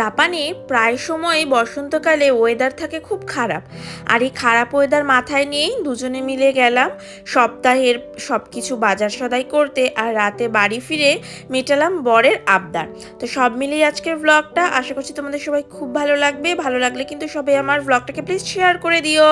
জাপানে প্রায় সময় বসন্তকালে ওয়েদার থাকে খুব খারাপ। আর এই খারাপ ওয়েদার মাথায় নিয়েই দুজনে মিলে গেলাম সপ্তাহের সব কিছু বাজার সদাই করতে আর রাতে বাড়ি ফিরে মেটালাম বরের আবদার। তো সব মিলিয়ে আজকের ব্লগটা আশা করছি তোমাদের সবাই খুব ভালো লাগবে। ভালো লাগলে কিন্তু সবাই আমার ব্লগটাকে প্লিজ শেয়ার করে দিও।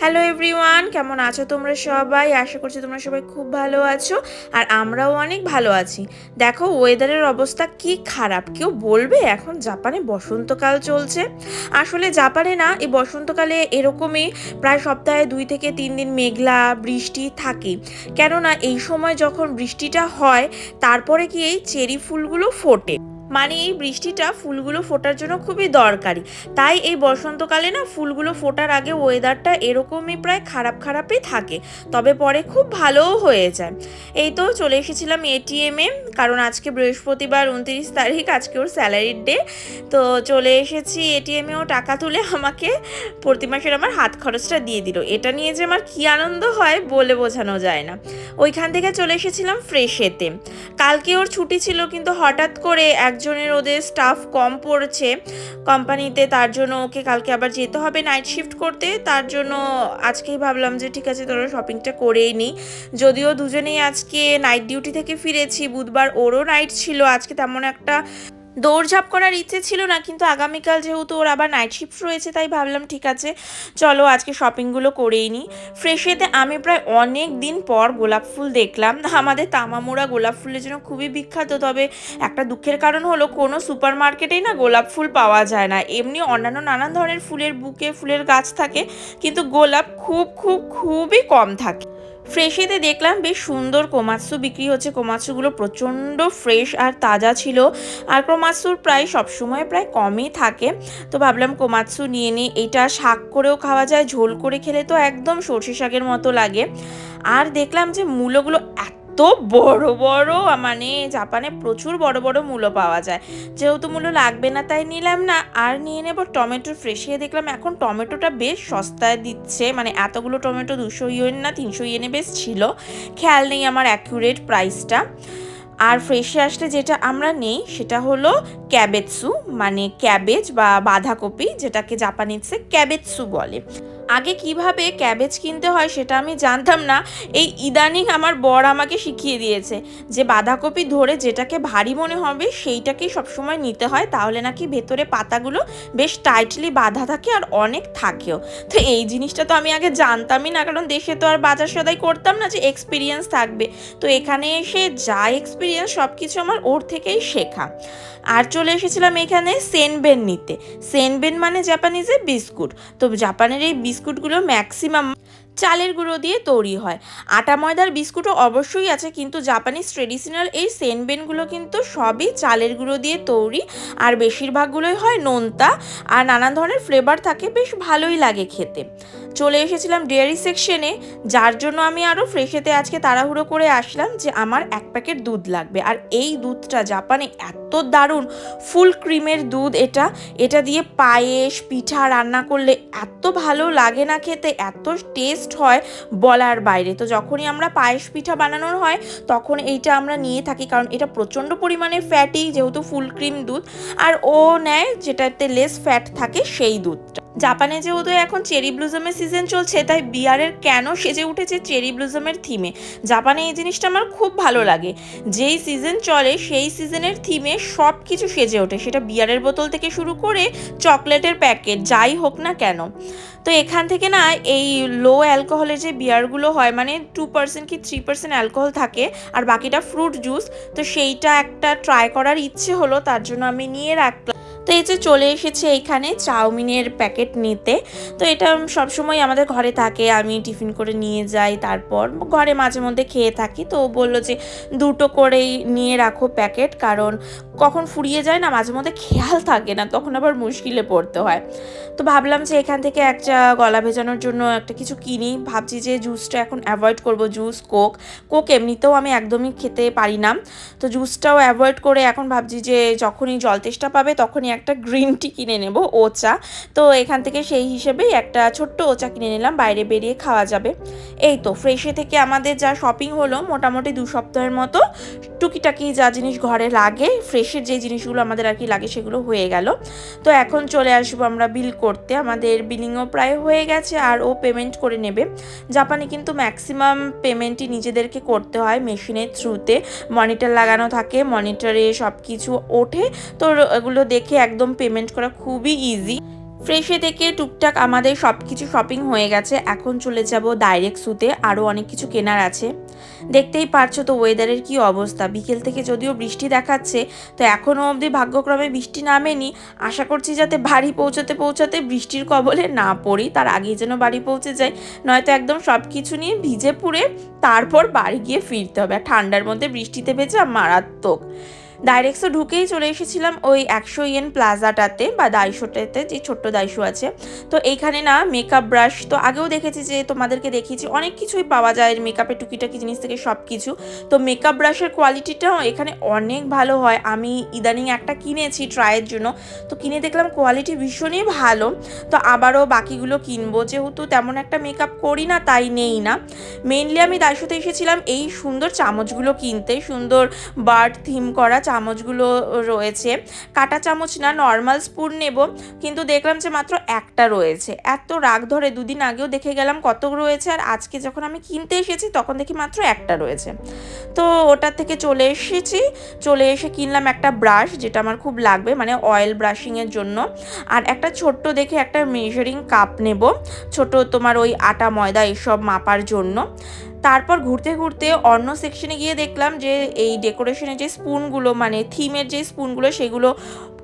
হ্যালো এভরিওয়ান কেমন আছো তোমরা সবাই? আশা করছি তোমরা সবাই খুব ভালো আছো আর আমরাও অনেক ভালো আছি। দেখো ওয়েদারের অবস্থা কি খারাপ, কেউ বলবে এখন? জাপানে বসন্তকাল চলছে। আসলে জাপানে না, এই বসন্তকালে এরকমই প্রায় সপ্তাহে দুই থেকে তিন দিন মেঘলা বৃষ্টি থাকে। কেননা এই সময় যখন বৃষ্টিটা হয়, তারপরে কি এই চেরি ফুলগুলো ফোটে। মানে এই বৃষ্টিটা ফুলগুলো ফোটার জন্য খুবই দরকারি। তাই এই বসন্তকালে না ফুলগুলো ফোটার আগে ওয়েদারটা এরকমই প্রায় খারাপ খারাপই থাকে, তবে পরে খুব ভালোও হয়ে যায়। এই তো চলে এসেছিলাম এটিএমে কারণ আজকে বৃহস্পতিবার উনত্রিশ তারিখ, আজকে ওর স্যালারির ডে তো চলে এসেছি এটিএমেও টাকা তুলে আমাকে প্রতি মাসের আমার হাত খরচটা দিয়ে দিল। এটা নিয়ে যে আমার কী আনন্দ হয় বলে বোঝানো যায় না। ওইখান থেকে চলে এসেছিলাম ফ্রেশেতে কালকে ওর ছুটি ছিল, কিন্তু হঠাৎ করে একজনের ওদের স্টাফ কম পড়েছে। কোম্পানিতে তার জন্য ওকে কালকে আবার যেতে হবে নাইট শিফট করতে। তার জন্য আজকেই ভাবলাম যে ঠিক আছে, তোরা শপিংটা করেই নিই যদিও দুজনেই আজকে নাইট ডিউটি থেকে ফিরেছি, বুধবার ওরও নাইট ছিল। আজকে তেমন একটা দৌড়ঝাঁপ করার ইচ্ছে ছিল না, কিন্তু আগামীকাল যেহেতু ওর আবার নাইট শিফট রয়েছে, তাই ভাবলাম ঠিক আছে, চলো আজকে শপিংগুলো করেই নিই। ফ্রেশেতে আমি প্রায় অনেক দিন পর গোলাপ ফুল দেখলাম। আমাদের তামামুড়া গোলাপ ফুলের জন্য খুবই বিখ্যাত, তবে একটা দুঃখের কারণ হলো কোনো সুপার মার্কেটেই না গোলাপ ফুল পাওয়া যায় না। এমনি অন্যান্য নানান ধরনের ফুলের বুকে ফুলের গাছ থাকে, কিন্তু গোলাপ খুব খুব, খুবই কম থাকে। ফ্রেশেতে দেখলাম বেশ সুন্দর কোমাৎসু বিক্রি হচ্ছে। কোমাৎসুগুলো প্রচণ্ড ফ্রেশ আর তাজা ছিল। আর কোমাৎসুর প্রায় সবসময় প্রায় কমই থাকে। তো ভাবলাম কোমাৎসু নিয়ে নিই। এটা শাক করেও খাওয়া যায়, ঝোল করে খেলে তো একদম সর্ষে শাকের মতো লাগে। আর দেখলাম যে মূলগুলো এত বড় বড় মানে জাপানে প্রচুর বড় বড় মূলো পাওয়া যায়। যেহেতু মূলো লাগবে না, তাই নিলাম না। আর নিয়ে নেব টমেটো ফ্রেশিয়ে দেখলাম এখন টমেটোটা বেশ সস্তায় দিচ্ছে। মানে এতগুলো টমেটো দুশো ইয়েন না, তিনশো ইয়েনে বেশ ছিল। খেয়াল নেই আমার অ্যাকুরেট প্রাইসটা আর ফ্রেশে আসলে যেটা আমরা নেই, সেটা হলো ক্যাবেটসু মানে ক্যাবেজ বা বাঁধাকপি, যেটাকে জাপানিজে ক্যাবেটসু বলে। আগে কীভাবে ক্যাবেজ কিনতে হয় সেটা আমি জানতাম না। এই ইদানিং আমার বর আমাকে শিখিয়ে দিয়েছে যে বাঁধাকপি ধরে যেটাকে ভারী মনে হবে সেইটাকেই সবসময় নিতে হয়, তাহলে নাকি ভেতরে পাতাগুলো বেশ টাইটলি বাঁধা থাকে আর অনেক থাকেও। তো এই জিনিসটা তো আমি আগে জানতামই না, কারণ দেশে তো আর বাজার সদাই করতাম না যে এক্সপিরিয়েন্স থাকবে। তো এখানে এসে যা এক্সপিরিয়েন্স সব কিছু আমার ওর থেকেই শেখা। আর চলে এসেছিলাম এখানে সেনবেন নিতে। সেনবেন মানে জাপানিজে বিস্কুট। তো জাপানের এই বিস্কুটগুলো ম্যাক্সিমাম চালের গুঁড়ো দিয়ে তৈরি হয়। আটা ময়দার বিস্কুটও অবশ্যই আছে, কিন্তু জাপানিজ ট্রেডিশনাল এই সেনবেনগুলো কিন্তু সবই চালের গুঁড়ো দিয়ে তৈরি, আর বেশিরভাগগুলোই হয় নোনতা, আর নানান ধরনের ফ্লেভার থাকে, বেশ ভালোই লাগে খেতে। চলে এসেছিলাম ডেয়ারি সেকশনে যার জন্য আমি আরও ফ্রেশেতে আজকে তাড়াহুড়ো করে আসলাম যে আমার এক প্যাকেট দুধ লাগবে। আর এই দুধটা জাপানে এত দারুণ ফুল ক্রিমের দুধ এটা। এটা দিয়ে পায়েস, পিঠা রান্না করলে এত ভালো লাগে না খেতে, এত টেস্ট হয় বলার বাইরে। তো যখনই আমরা পায়েস, পিঠা বানানোর হয়, তখন এইটা আমরা নিয়ে থাকি, কারণ এটা প্রচণ্ড পরিমাণে ফ্যাটি যেহেতু ফুল ক্রিম দুধ। আর ও নেয় যেটাতে লেস ফ্যাট থাকে, সেই দুধটা। জাপানে যেহেতু এখন চেরি ব্লুজমের সিজন চলছে, তাই বিয়ারের কেন সেজে উঠেছে চেরি ব্লুজমের থিমে জাপানে এই জিনিসটা আমার খুব ভালো লাগে। যেই সিজন চলে, সেই সিজনের থিমে সব কিছু সেজে ওঠে। সেটা বিয়ারের বোতল থেকে শুরু করে চকলেটের প্যাকেট যাই হোক না কেন। তো এখান থেকে না, এই লো অ্যালকোহলের যে বিয়ারগুলো হয় মানে টু পার্সেন্ট কি থ্রি পার্সেন্ট অ্যালকোহল থাকে, আর বাকিটা ফ্রুট জুস তো সেইটা একটা ট্রাই করার ইচ্ছে হলো, তার জন্য আমি নিয়ে রাখলাম। তো এই যে চলে এসেছে এইখানে চাউমিনের প্যাকেট নিতে। তো এটা সবসময় আমাদের ঘরে থাকে, আমি টিফিন করে নিয়ে যাই, তারপর ঘরে মাঝে মধ্যে খেয়ে থাকি। তো বলল যে দুটো করেই নিয়ে রাখো প্যাকেট কারণ কখন ফুরিয়ে যায় না, মাঝে মধ্যে খেয়াল থাকে না, তখন আবার মুশকিলে পড়তে হয়। তো ভাবলাম যে এখান থেকে একটা গলা ভেজানোর জন্য একটা কিছু কিনি। ভাবছি যে জুসটা এখন অ্যাভয়েড করব জুস কোক কোক এমনিতেও আমি একদমই খেতে পারি না। তো জুসটাও অ্যাভয়েড করে এখন ভাবছি যে যখনই জল তেষ্টা পাবে তখনই একটা গ্রিন টি কিনে নেব, ওচা। তো এখান থেকে সেই হিসেবেই একটা ছোট্ট ওচা কিনে নিলাম, বাইরে বেরিয়ে খাওয়া যাবে। এই তো ফ্রেশে থেকে আমাদের যা শপিং হলো, মোটামুটি দু সপ্তাহের মতো টুকিটাকি যা জিনিস ঘরে লাগে ফ্রেশের যে জিনিসগুলো আমাদের আর কি লাগে সেগুলো হয়ে গেল। তো এখন চলে আসব আমরা বিল করতে। আমাদের বিলিংও প্রায় হয়ে গেছে আর ও পেমেন্ট করে নেবে। জাপানে কিন্তু ম্যাক্সিমাম পেমেন্টই নিজেদেরকে করতে হয় মেশিনের থ্রুতে মনিটর লাগানো থাকে মনিটরে সব কিছু ওঠে। তো এগুলো দেখে একদম পেমেন্ট করা খুবই ইজি ফ্রেশে থেকে টুকটাক আমাদের সব কিছু শপিং হয়ে গেছে। এখন চলে যাব ডাইরেক্ট সুতে আরও অনেক কিছু কেনার আছে। দেখতেই পারছ তো ওয়েদারের কি অবস্থা। বিকেল থেকে যদিও বৃষ্টি দেখাচ্ছে, তো এখনও অবধি ভাগ্যক্রমে বৃষ্টি নামেনি। আশা করছি যাতে বাড়ি পৌঁছাতে পৌঁছাতে বৃষ্টির কবলে না পড়ি। তার আগেই যেন বাড়ি পৌঁছে যাই। নয়তো একদম সব কিছু নিয়ে ভিজে পুড়ে তারপর বাড়ি গিয়ে ফিরতে হবে। ঠান্ডার মধ্যে বৃষ্টিতে ভেজা মারাত্মক। ডাইরেক্টসও ঢুকেই চলে এসেছিলাম ওই একশো ইয়েন প্লাজাটাতে বা দাইশোটাতে যে ছোট্ট দাইশো আছে। তো এইখানে না মেকআপ ব্রাশ তো আগেও দেখেছি যে তোমাদেরকে দেখিয়েছি, অনেক কিছুই পাওয়া যায় মেকআপের টুকিটাকি জিনিস থেকে সব কিছু তো মেকআপ ব্রাশের কোয়ালিটিটাও এখানে অনেক ভালো হয়। আমি ইদানিং একটা কিনেছি ট্রায়ের জন্য। তো কিনে দেখলাম কোয়ালিটি ভীষণই ভালো। তো আবারও বাকিগুলো কিনবো। যেহেতু তেমন একটা মেকআপ করি না, তাই নেই না। মেনলি আমি দাইশোতে এসেছিলাম এই সুন্দর চামচগুলো কিনতে, সুন্দর বার্ড থিম করা চামচগুলো রয়েছে। কাটা চামচ না নর্মাল স্পুন নেব। কিন্তু দেখলাম যে মাত্র একটা রয়েছে। এত রাগ ধরে দুদিন আগেও দেখে গেলাম কত রয়েছে। আর আজকে যখন আমি কিনতে এসেছি, তখন দেখি মাত্র একটা রয়েছে। তো ওটার থেকে চলে এসেছি। চলে এসে কিনলাম একটা ব্রাশ যেটা আমার খুব লাগবে মানে অয়েল ব্রাশিংয়ের জন্য। আর একটা ছোট্ট দেখে একটা মেজারিং কাপ নেব। ছোট তোমার ওই আটা, ময়দা, এসব মাপার জন্য। তারপর ঘুরতে ঘুরতে অন্য সেকশনে গিয়ে দেখলাম যে এই ডেকোরেশনের যে স্পুনগুলো মানে থিমের যে স্পুনগুলো সেগুলো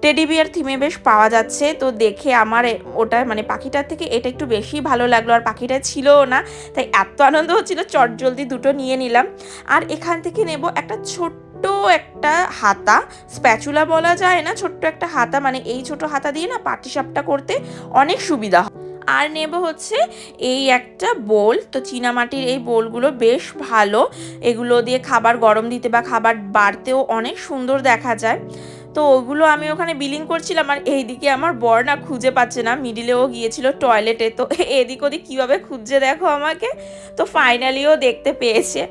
টেডি বিয়ার থিমে বেশ পাওয়া যাচ্ছে। তো দেখে আমার ওটা মানে পাখিটার থেকে এটা একটু বেশি ভালো লাগল। আর পাখিটা ছিলও না, তাই এত আনন্দ হচ্ছিল, চট জলদি দুটো নিয়ে নিলাম। আর এখান থেকে নেব একটা ছোট্ট একটা হাতা। স্প্যাচুলা বলা যায় না, ছোট্ট একটা হাতা। মানে এই ছোট হাতা দিয়ে না, পাটিসাপটা করতে অনেক সুবিধা হয়। আর নেব হচ্ছে এই একটা বোল। তো চীনামাটির এই বোলগুলো বেশ ভালো। এগুলো দিয়ে খাবার গরম দিতে বা খাবার বাড়তেও অনেক সুন্দর দেখা যায়। তো ওগুলো আমি ওখানে বিলিং করছিলাম আর এইদিকে আমার বর না খুঁজে পাচ্ছে না। মিডিলেও গিয়েছিল টয়লেটে তো এদিক ওদিক কীভাবে খুঁজছে দেখো আমাকে? তো ফাইনালিও দেখতে পেয়েছে।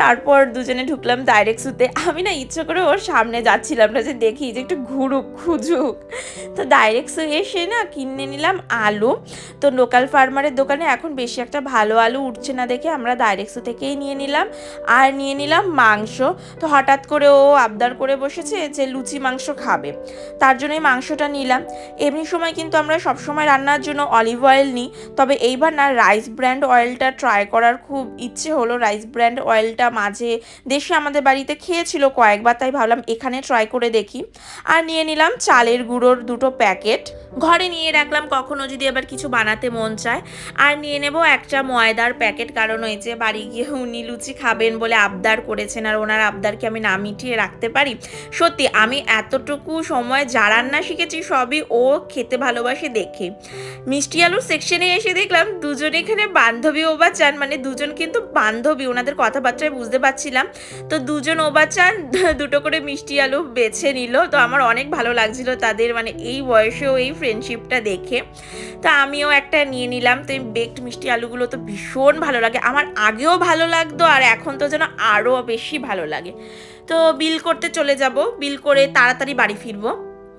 তারপর দুজনে ঢুকলাম ডাইরেক্ট শুতে আমি না ইচ্ছে করে ওর সামনে যাচ্ছিলাম না যে দেখি যে একটু ঘুরুক, খুঁজুক। তো ডাইরেক্ট শু এসে না কিনে নিলাম আলু। তো লোকাল ফার্মারের দোকানে এখন বেশি একটা ভালো আলু উঠছে না দেখে আমরা ডাইরেক্ট শু থেকেই নিয়ে নিলাম। আর নিয়ে নিলাম মাংস। তো হঠাৎ করে ও আবদার করে বসেছে যে লুচি মাংস খাবে। তার জন্যই মাংসটা নিলাম। এমনি সময় কিন্তু আমরা সবসময় রান্নার জন্য অলিভ অয়েল নিই। তবে এইবার না রাইস ব্র্যান্ড অয়েলটা ট্রাই করার খুব ইচ্ছে হলো। রাইস ব্র্যান্ড অয়েলটা মাঝে দেশে আমাদের বাড়িতে খেয়েছিল কয়েকবার, তাই ভাবলাম এখানে ট্রাই করে দেখি। আর নিয়ে নিলাম চালের গুঁড়োর দুটো প্যাকেট ঘরে নিয়ে রাখলাম কখনো যদি আবার কিছু বানাতে মন চায়। আর নিয়ে নেব একটা ময়দার প্যাকেট কারণ ওই যে বাড়ি গিয়ে উনি লুচি খাবেন বলে আবদার করেছেন, আর ওনার আবদারকে আমি না মিটিয়ে রাখতে পারি। সত্যি, আমি এতটুকু সময় যা রান্না শিখেছি, সবই ও খেতে ভালোবাসে দেখে। মিষ্টি আলুর সেকশনে এসে দেখলাম, দুজন এখানে বান্ধবী ওবাচান মানে দুজন কিন্তু বান্ধবী, ওনাদের কথাবার্তায় বুঝতে পারছিলাম। তো দুজন ওবাচান দুটো করে মিষ্টি আলু বেছে নিল। তো আমার অনেক ভালো লাগছিল তাদের মানে এই বয়সেও এই ফ্রেন্ডশিপটা দেখে। তো আমিও একটা নিয়ে নিলাম। তো এই বেকড মিষ্টি আলুগুলো তো ভীষণ ভালো লাগে। আমার আগেও ভালো লাগতো, আর এখন তো যেন আরও বেশি ভালো লাগে। তো বিল করতে চলে যাব। বিল করে তাড়াতাড়ি বাড়ি ফিরবো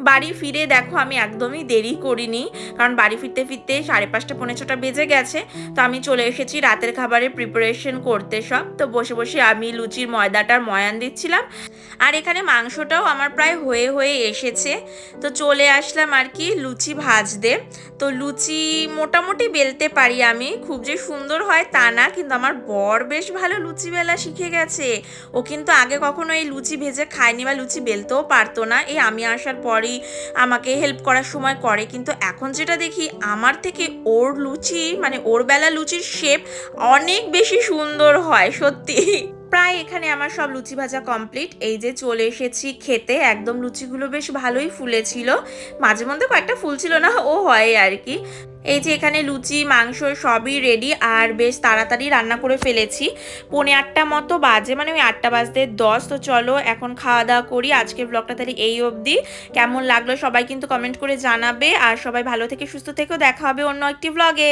বাড়ি ফিরে দেখো, আমি একদমই দেরি করিনি। কারণ বাড়ি ফিরতে ফিরতে সাড়ে পাঁচটা পনেরো ছটা বেজে গেছে। তো আমি চলে এসেছি রাতের খাবারের প্রিপারেশন করতে সব। তো বসে বসে আমি লুচির ময়দাটার ময়ান দিচ্ছিলাম। আর এখানে মাংসটাও আমার প্রায় হয়ে হয়ে এসেছে। তো চলে আসলাম আর কি লুচি ভাজতে। তো লুচি মোটামুটি বেলতে পারি আমি। খুব যে সুন্দর হয় তা না, কিন্তু আমার বর বেশ ভালো লুচি বেলা শিখে গেছে। ও কিন্তু আগে কখনো এই লুচি ভেজে খায়নি বা লুচি বেলতেও পারতো না। এই আমি আসার পরই আমাকে হেল্প করার সময় করে। কিন্তু এখন যেটা দেখি, আমার থেকে ওর লুচি মানে ওর বেলা লুচির শেপ অনেক বেশি সুন্দর হয়, সত্যি। প্রায় এখানে আমার সব লুচি ভাজা কমপ্লিট এই যে চলে এসেছি খেতে, একদম লুচিগুলো বেশ ভালোই ফুলেছিল। মাঝে মধ্যে কয়েকটা ফুল ছিল না, ও হয় আর কি। এই যে এখানে লুচি, মাংস সবই রেডি আর বেশ তাড়াতাড়ি রান্না করে ফেলেছি। পৌনে আটটা মতো বাজে মানে ওই আটটা বাজতে দশ। তো চলো এখন খাওয়া দাওয়া করি। আজকে ব্লগটা তাহলে এই অবধি। কেমন লাগল সবাই কিন্তু কমেন্ট করে জানাবে। আর সবাই ভালো থেকে সুস্থ থেকেও দেখা হবে অন্য একটি ব্লগে